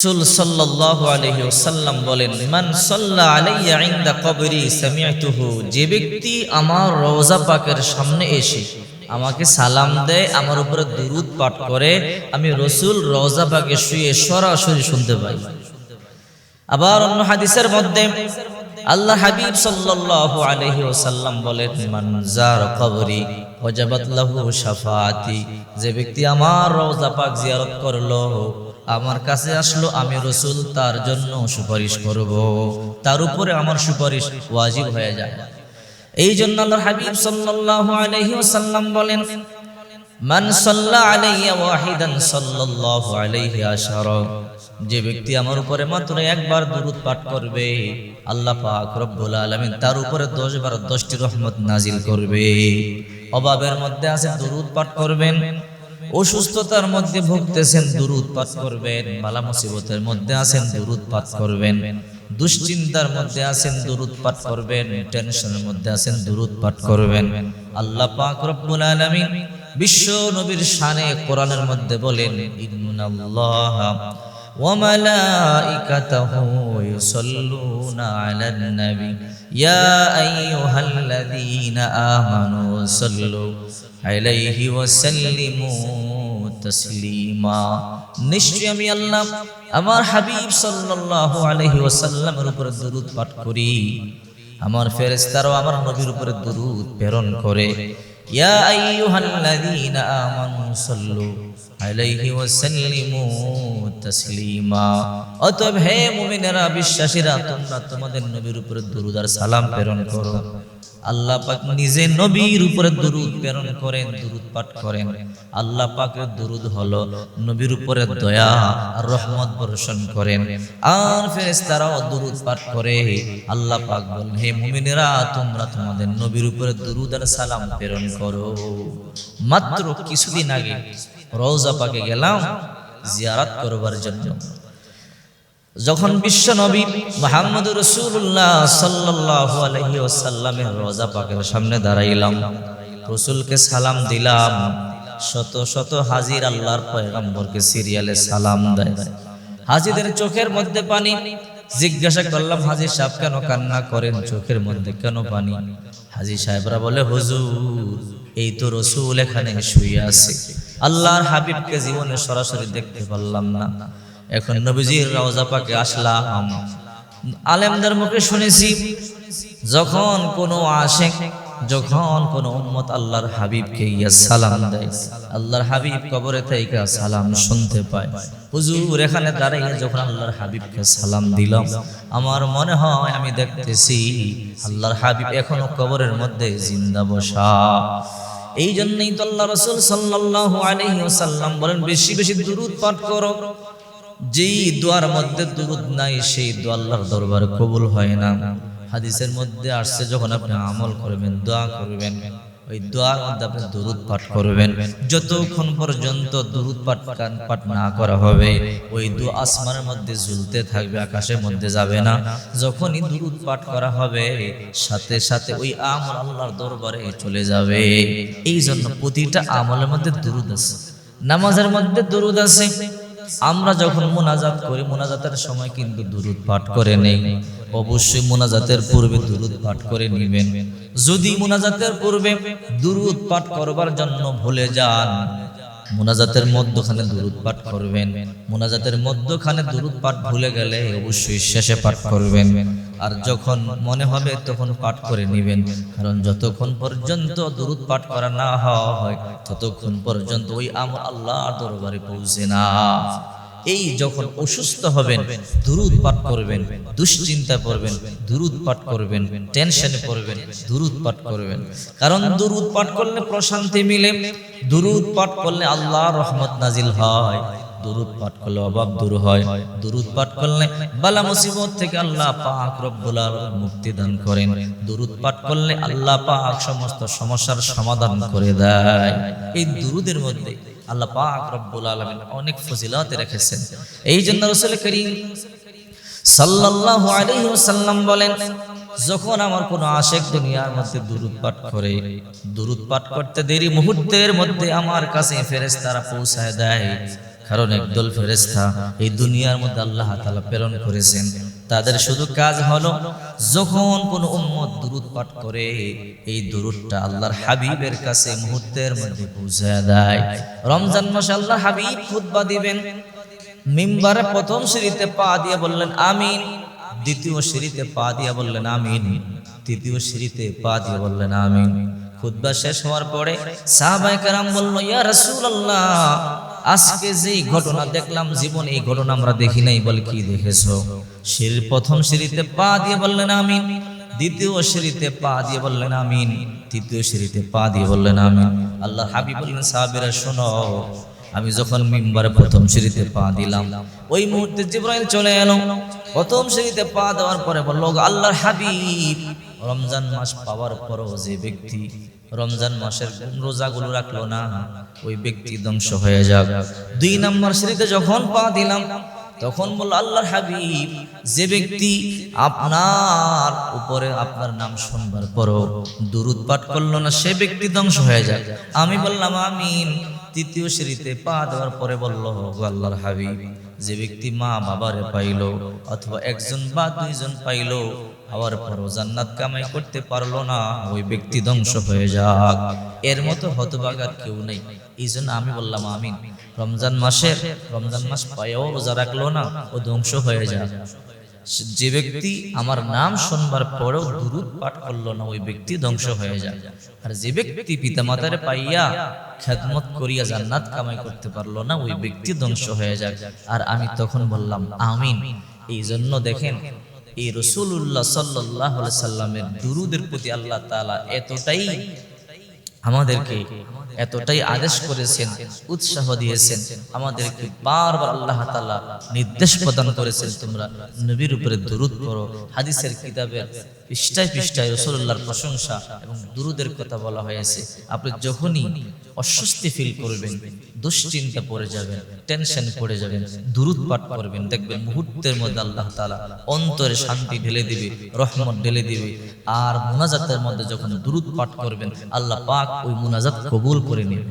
রাসূল সাল্লাল্লাহু আলাইহি ওয়াসাল্লাম বলেন, মান সাল্লা আলাইয়া ইনদা কবরি সামি'তুহু যে ব্যক্তি আমার রওজা পাকের সামনে এসে আমাকে সালাম দেয়, আমার উপরে দুরূদ পাঠ করে, আমি রসুল রওজা পাকে শুয়ে সরাসরি শুনতে পাই। আবার অন্য হাদিসের মধ্যে আল্লাহ হাবিব সাল্লাল্লাহু আলাইহি ওয়াসাল্লাম বলেন, মান জার কবরি ওয়াজাবাত লাহু যে ব্যক্তি আমার রওজা পাক জিয়ারত করল আমার কাছে আসলো, আমি রসুল তার জন্য সুপারিশ করব। তার উপরে আমার সুপারিশ ওয়াজিব হয়ে যায়। এই জন্য আল্লাহ হাবিব সাল্লাল্লাহু আলাইহি ওয়াসাল্লাম বলেন, মান সাল্লা আলাইয়া ওয়াহিদান সাল্লাল্লাহু আলাইহি আশারা যে ব্যক্তি আমার উপরে মাত্র একবার দুরূদ পাঠ করবে, আল্লাহ পাক রব্বুল আলামিন তার উপরে 10 বার 10টি রহমত নাজিল করবে। অভাবের মধ্যে আছে দুরূদ পাঠ করবেন অসুস্থতার মধ্যে ভুগতেছেন দূর পাঠ করবেন মালা মুসিবতের মধ্যে আছেন দূর পাঠ করবেন। দুশ্চিন্তার মধ্যে আছেন দূর পাঠ করবেন। টেনশনের মধ্যে আছেন দূর পাঠ করবেন। আল্লাহ পাক রব্বুল আলামিন বিশ্ব নবীর শানে কোরআনের মধ্যে বলেন, ইন্নাল্লাহ ওয়া মালাইকাতাহু ইউসাল্লুনা আলান নবী يا أيها الذين آمنوا صلوا عليه وسلموا تسليما নিশ্চয় আমি আল্লাহ আমার হাবিব সাল্লাল্লাহু আলাইহি ওয়াসাল্লামের উপরে দরুদ পাঠ করি আমার ফেরেশতারাও আমার নবীর উপরে দরুদ প্রেরণ করে। ইয়া হে বিশ্বাসীরা, তোমরা তোমাদের নবীর উপরে দুরুদার আর সালাম প্রেরণ করো। আল্লাহ পাক নিজে নবীর উপরে দরুদ প্রেরণ করেন, দরুদ পাঠ করেন। আল্লাহ পাকের দরুদ হলো নবীর উপরে দয়া আর রহমত বর্ষণ করেন। আর ফেরেশতারাও দরুদ পাঠ করে। আল্লাহ পাক বলেন, হে মুমিনেরা, তোমরা তোমাদের নবীর উপরে দরুদ আর সালাম প্রেরণ করো। মাত্র কিছুদিন আগে রওজা পাকে গেলাম, জিয়ারাত করবার জন্য। যখন বিশ্ব নবী মোহাম্মদ রসুল্লাহ সাল্লাহ আলহি রোজা পাকের সামনে দাঁড়াইলাম, রসুলকে সালাম দিলাম, শত শত হাজির আল্লাহর পয়গম্বরকে সিরিয়ালে সালাম দেয়। হাজিদের চোখের মধ্যে পানি, জিজ্ঞাসা করলাম হাজির সাহেব কেন কান্না করেন? চোখের মধ্যে কেন পানি? হাজি সাহেবরা বলে, হুজুর, এই তো রসুল এখানে শুয়ে আছে। আল্লাহর হাবিবকে জীবনে সরাসরি দেখতে পারলাম না। এখন নবীজির রওজা পাকে আসলাম। আলেমদের মুখে শুনেছি, যখন কোনো আশেক, যখন কোন উম্মত আল্লাহর হাবিবকে ইয়া সালাম দেয়, আল্লাহর হাবিব কবরে থেকে সালাম শুনতে পায়। হুজুর এখানে দাঁড়িয়ে যখন আল্লাহর হাবিবকে সালাম দিলাম, আমার মনে হয় আমি দেখতেছি আল্লাহর হাবিব এখনও কবরের মধ্যে জিন্দা বসা। এই জন্যই তো আল্লাহ রসুল সাল্লাল্লাহু আলাইহি ওয়াসাল্লাম বলেন, বেশি বেশি দুরূদ পাঠ করো। যেই দোয়ার মধ্যে দুরুদ নাই, সেই দোয়া আল্লাহর দরবারে কবুল হয় না। হাদিসের মধ্যে আসছে, যখন আপনি আমল করবেন, দোয়া করবেন, ওই দোয়ার মধ্যে আপনি দুরুদ পাঠ করবেন। যতক্ষণ পর্যন্ত দুরুদ পাঠ পাঠ না করা হবে, ওই দোয়া আসমানের মধ্যে ঝুলতে থাকবে, আকাশের মধ্যে যাবে না। যখনই দুরুদ পাঠ করা হবে, সাথে সাথে ওই আমল আল্লাহর দরবারে চলে যাবে। এই জন্য প্রতিটা আমলের মধ্যে দুরুদ আছে। নামাজের মধ্যে দুরুদ আছে। আমরা যখন মোনাজাত করি, মোনাজাতের সময় কিন্তু দুরুদ পাঠ করে নেই। অবশ্যই মোনাজাতের পূর্বে দুরুদ পাঠ করে নেবেন। যদি মোনাজাতের পূর্বে দুরুদ পাঠ করবার জন্য ভুলে যান, মোনাজাতের মধ্যখানে দুরুদ পাঠ করবেন। মোনাজাতের মধ্যখানে দুরুদ পাঠ ভুলে গেলে অবশ্যই শেষে পাঠ করবেন। আর যখন মনে হবে তখন পাঠ করে নেবেন। কারণ যতক্ষণ পর্যন্ত দুরুদ পাঠ করা না হওয়া হয়, ততক্ষণ পর্যন্ত ওই আমল আল্লাহ দরবারে পৌঁছে না। এই যখন অসুস্থ হবেন, দুরুদ পাঠ করবেন, দুশ্চিন্তা পড়বেন দুরুদ পাঠ করবেন, টেনশনে পড়বেন দুরুদ পাঠ করবেন। কারণ দুরুদ পাঠ করলে প্রশান্তি মিলে, দুরুদ পাঠ করলে আল্লাহ রহমত নাজিল হয়। দুরুদ পাঠ করলে অভাব দূর হয়। দুরুদ পাঠ করলে বালা মুসিবত থেকে আল্লাহ পাক রব্বুল আলামিন মুক্তি দান করেন। দুরুদ পাঠ করলে আল্লাহ পাক সমস্ত সমস্যার সমাধান করে দেয়। এই দুরুদের মধ্যে আল্লাহ পাক রব্বুল আলামিন অনেক ফজিলত রেখেছেন। এই জন্য রাসূল করিম সাল্লাল্লাহু আলাইহি ওয়াসাল্লাম বলেন, যখন আমার কোনো আশেক দুনিয়ার মধ্যে দুরুদ পাঠ করে, দুরুদ পাঠ করতে দেরি মুহূর্তের মধ্যে আমার কাছে ফেরেশতারা পৌঁছায় দেয়। কারণ একদল ফেরেশতা এই দুনিয়ার মধ্যে আল্লাহ তাআলা প্রেরণ করেছেন। তাদের শুধু কাজ হলো যখন কোন উম্মত দুরুদ পাঠ করে, এই দুরুদটা আল্লাহর হাবিবের কাছে মুহূর্তের মধ্যে পৌঁছে দেয়। রমজান মাসে আল্লাহর হাবিব খুতবা দিবেন। মিম্বারে প্রথম সিঁড়িতে পা দিয়ে বললেন, আমিন। দ্বিতীয় সিঁড়িতে পা দিয়ে বললেন, আমিন। তৃতীয় সিঁড়িতে পা দিয়ে বললেন, আমিন। খুতবা শেষ হওয়ার পরে সাহাবাই কারাম বলল, ইয়া রাসূলুল্লাহ আজকে যে ঘটনা দেখলাম, জীবন এই ঘটনা আমরা দেখি নাই বলে কি দেখেছ? সিঁড়ির প্রথম সিঁড়িতে পা দিয়ে বললেন আমিন, দ্বিতীয় সিঁড়িতে পা দিয়ে বললেন আমিন, তৃতীয় সিঁড়িতে পা দিয়ে বললেন আমিন। আল্লাহ হাবিব সাহাবীরা, শোনো আমি যখন মিম্বারে প্রথম সিঁড়িতে পা দিলাম, ওই মুহূর্তে জিব্রাইল চলে এলো। প্রথম সিঁড়িতে পা দেওয়ার পরে বলল, আল্লাহর হাবিব। রমজান মাস পাওয়ার পরও যে ব্যক্তি রমজান মাসের রোজাগুলো রাখল না, ওই ব্যক্তি ধ্বংস হয়ে যাক। দুই নম্বর সিঁড়িতে যখন পা দিলাম, তখন বলল, আল্লাহর হাবিব, যে ব্যক্তি আপনার উপরে আপনার নাম শুনবার পরও দুরুদ পাঠ করল না, সে ব্যক্তি ধ্বংস হয়ে যায় আমি বললাম, আমিন। তৃতীয় সিঁড়িতে পা দেওয়ার পরে বলল, "ওগো আল্লাহর হাবিব, যে ব্যক্তি মা বাবারে পাইলো অথবা একজন বা দুইজন পাইলো হওয়ার পরও জান্নাত কামাই করতে পারল না, ওই ব্যক্তি ধ্বংস হয়ে যাক। এর মতো হতবাগার কেউ নেই। এই জন্য আমি বললাম, আমিন। রমজান মাসের রমজান মাস পায়েও রোজা রাখল না, ও ধ্বংস হয়ে যাক। যে ব্যক্তি আমার নাম শুনবার পরেও দুরুদ পাঠ করল না, ওই ব্যক্তি ধ্বংস হয়ে যায়। আর যে ব্যক্তি পিতামাতারে পাইয়া খেদমত করিয়া জান্নাত কামাই করতে পারল না, ওই ব্যক্তি ধ্বংস হয়ে যায়। আর আমি তখন বললাম, আমিন। এই জন্য দেখেন, এই রসুল্লাহ সাল্লাহ সাল্লামের দুরুদের প্রতি আল্লাহ তাআলা এতটাই আমাদেরকে এতটাই আদেশ করেছেন উৎসাহ দিয়েছেন আমাদেরকে বারবার আল্লাহ তাআলা নির্দেশ প্রদান করেছেন তোমরা নবীর উপরে দরুদ করো হাদিসের কিতাবের পৃষ্ঠায় পৃষ্ঠায় রসুল্লাহর প্রশংসা এবং দুরুদের কথা বলা হয়েছে। আপনি যখনই অস্বস্তি ফিল করবেন, দুশ্চিন্তা পড়ে যাবেন টেনশন পড়ে যাবেন, দুরুদ পাঠ করবেন, দেখবেন মুহূর্তের মধ্যে আল্লাহ তাআলা অন্তরে শান্তি ঢেলে দিবে, রহমত ঢেলে দিবে। আর মুনাজাতের মধ্যে যখন দুরুদ পাঠ করবেন, আল্লাহ পাক ওই মুনাজাত কবুল করে নেবে